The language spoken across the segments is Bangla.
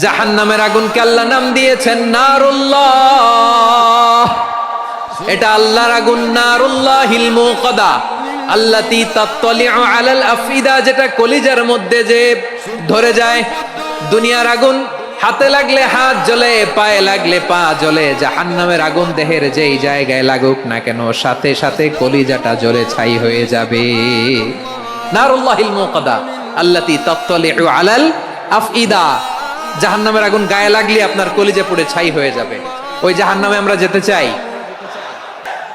জাহান নামের আগুনকে আল্লাহ নাম দিয়েছেন নারুল্লাহ। এটা আল্লাহর আগুন নারুল্লাহ হিলমু আল্লাতি আলাল যেটা কলিজার মধ্যে যে ধরে যায়। দুনিয়ার আগুন হাতে লাগলে হাত জ্বলে, পায়ে লাগলে পা জ্বলে। আগুন দেহের জায়গায় লাগুক না কেন, সাথে সাথে কলিজাটা ছাই হয়ে যাবে। আল্লাতি আলাল আফইদা জাহান্নামের আগুন গায়ে লাগলে আপনার কলিজে পুড়ে ছাই হয়ে যাবে। ওই জাহান্নামে আমরা যেতে চাই।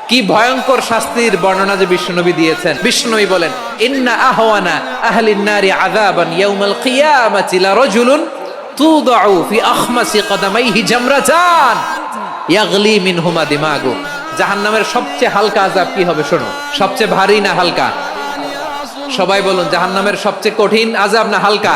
কি ভয়ঙ্কর শাস্তির বর্ণনা যে বিষ্ণুনবী দিয়েছেন। বিষ্ণুনবী বলেন, ইন্না আহওয়ানা আহলিন নারি আযাবান ইয়াউমাল কিয়ামাতি লা রাজুলুন তুদউ ফি আখমাসি কদামাইহি জামরাতান ইয়াগলি মিনহুমা দিমাগু জাহান্নামের সবচেয়ে হালকা আযাব কি হবে শোনো। সবচেয়ে ভারী না হালকা? সবাই বলুন, জাহান্নামের সবচেয়ে কঠিন আযাব না হালকা?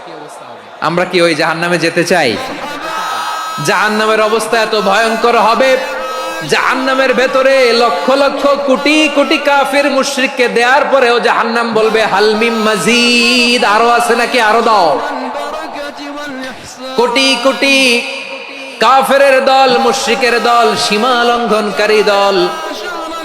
আমরা কি ওই জাহান্নামে যেতে চাই? জাহান্নামের অবস্থা এত ভয়ঙ্কর হবে। জাহান্নামের ভেতরে লক্ষ লক্ষ কোটি কোটি কাফির মুশরিককে দেওয়ার পরেও জাহান্নাম বলবে হালমিম মাজিদ। আরও আছে নাকি? আরও দাও। কোটি কোটি কাফেরের দল, মুশরিকের দল, সীমা লঙ্ঘনকারী দল